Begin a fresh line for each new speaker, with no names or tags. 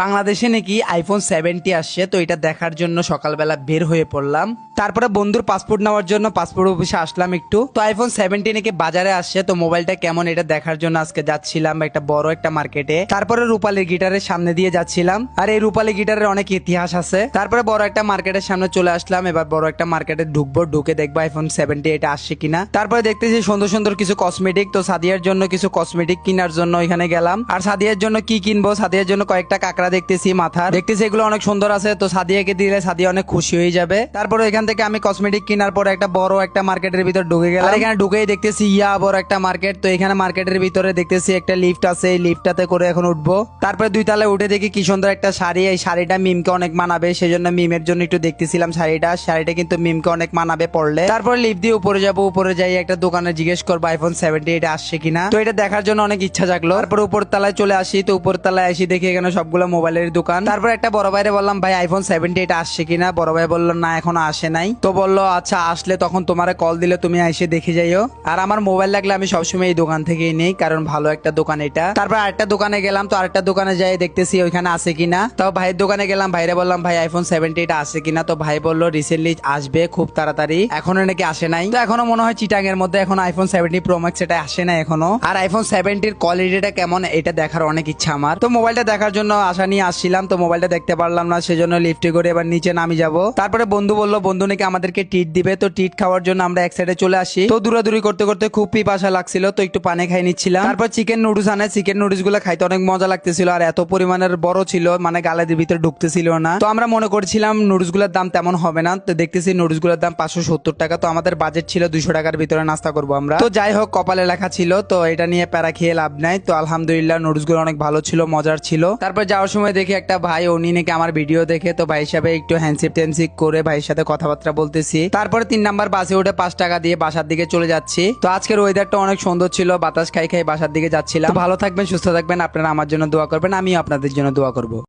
বাংলাদেশে নাকি iPhone seventy আসছে তো এটা দেখার জন্য সকালবেলা বের হয়ে পড়লাম। তারপরে বন্ধুর পাসপোর্ট নেওয়ার জন্য পাসপোর্ট অফিসে আসলাম একটু। তো আইফোন সেভেন্টি নাকি বাজারে আসছে? তো মোবাইলটা কেমন? এটা দেখার জন্য আজকে যাচ্ছিলাম একটা বড় একটা মার্কেটে তারপরে রূপালী গিটারের সামনে দিয়ে যাচ্ছিলাম। আর এই রূপালী গিটারের অনেক ইতিহাস আছে। তারপরে বড় একটা মার্কেটের সামনে চলে আসলাম। এবার বড় একটা মার্কেটে ঢুকবো, ঢুকে দেখব আইফোন সেভেন্টি এটা আসছে কিনা। তারপরে দেখতেছি সুন্দর সুন্দর কিছু কসমেটিক তো সাদিয়ার জন্য কিছু কসমেটিক কেনার জন্য এখানে গেলাম। আর সাদিয়ার জন্য কি কিনবো? সাদিয়ার জন্য কয়েকটা কাঁকড়া দেখতেছি মাথা দেখতেছি এগুলো অনেক সুন্দর আছে। তো সাদিয়াকে দিলে সাদিয়া অনেক খুশি হয়ে যাবে। তারপরে এখান থেকে আমি কসমেটিক কেনার পর একটা বড় একটা মার্কেটের ভিতর ঢুকে গেলাম। এখানে ঢুকেই দেখতেছি ইয়া বড় একটা মার্কেট তো এখানে মার্কেটের ভিতরে দেখতেছি একটা লিফট আছে এই লিফটটাতে করে এখন উঠবো। তারপরে দুই তালে উঠে দেখি কি সুন্দর একটা শাড়ি। এই শাড়িটা মিমকে অনেক মানাবে সেই জন্য মিমের জন্য একটু দেখতেছিলাম শাড়িটা। শাড়িটা কিন্তু মিমকে অনেক মানাবে পড়লে তারপর লিফট দিয়ে উপরে যাব উপরে যাই একটা দোকানে জিজ্ঞেস করব আইফোন সেভেন্টি এটা আসছে কিনা? তো এটা দেখার জন্য অনেক ইচ্ছা জাগলো। তারপর উপর তলায় চলে আসি তো উপর তলায় আসি দেখি এখানে সবগুলো মোবাইলের দোকান। তারপর একটা বড় ভাইরে বললাম ভাই আইফোন সেভেন্টি এটা আসছে কিনা? বড় ভাই বলল না এখনও আসে নাই। তো বলল আচ্ছা আসলে তখন তোমারে কল দিলে তুমি এসে দেখে যাইও। আর আমার মোবাইল লাগলে আমি সবসময় এই দোকান থেকেই নেই, কারণ ভালো একটা দোকান এটা। তারপর আরেকটা দোকানে গেলাম, তো আরেকটা দোকানে যাই দেখতেছি ওইখানে আছে কিনা। তো ভাইয়ের দোকানে গেলাম, ভাইরে বললাম, ভাই আইফোন সেভেন্টি এটা আছে কিনা? তো ভাই বলল রিসেন্টলি আসবে, খুব তাড়াতাড়ি। এখনও নাকি আসে নাই। তো এখনও মনে হয় চিটাং এর মধ্যে এখন আইফোন সেভেন্টি প্রো ম্যাক্স এটা আসে না এখনও। আর আইফোন সেভেন্টির কোয়ালিটিটা কেমন, এটা দেখার অনেক ইচ্ছা আমার। তো মোবাইলটা দেখার জন্য আশা নিয়ে আসছিলাম, তো মোবাইলটা দেখতে পারলাম না, সেজন্য লিফটে করে এবার নিচে নামি যাব। তারপরে বন্ধু বলল, বন্ধু নাকি আমাদেরকে টিট দিবে। তো টিট খাওয়ার জন্য আমরা এক সাইডে চলে আসি। তো দূরাদূরি করতে করতে খুব পিপাসা লাগছিল, তো একটু পানি খাই নিচ্ছিলাম। তারপর চিকেন নুডলস আনে। চিকেন নুডলসগুলো খাইতে অনেক মজা লাগতেছিল। আর এত পরিমাণের বড় ছিল মানে গালের ভিতরে ঢুকতেছিল না। তো আমরা মনে করছিলাম নুডলসগুলোর দাম তেমন হবে না। তো দেখতেছি নুডলসগুলোর দাম পাঁচশো সত্তর টাকা। তো আমাদের বাজেট ছিল দুশো টাকার ভিতরে নাস্তা করব আমরা। তো যাই হোক, কপালে লেখা ছিল। তো এটা নিয়ে প্যারা খেয়ে লাভ নাই। তো আলহামদুলিল্লাহ নুডলসগুলো অনেক ভালো ছিল, মজার ছিল। তারপর যাওয়ার সময় দেখি একটা ভাই, উনি নাকি আমার ভিডিও দেখে। তো ভাই হিসাবে একটু হ্যান্ডশিপ ট্যান্সিপ করে ভাইয়ের সাথে কথাবার্তা বলতেছি। তারপরে তিন নাম্বার বাসে উঠে পাঁচ টাকা দিয়ে বাসার দিকে চলে যাচ্ছি। তো আজকের ওয়েদারটা অনেক সুন্দর ছিল, বাতাস খাই খাই বাসার দিকে যাচ্ছিলাম। ভালো থাকবেন, সুস্থ থাকবেন, আপনারা আমার জন্য দোয়া করবেন, আমিও আপনাদের জন্য দোয়া করব।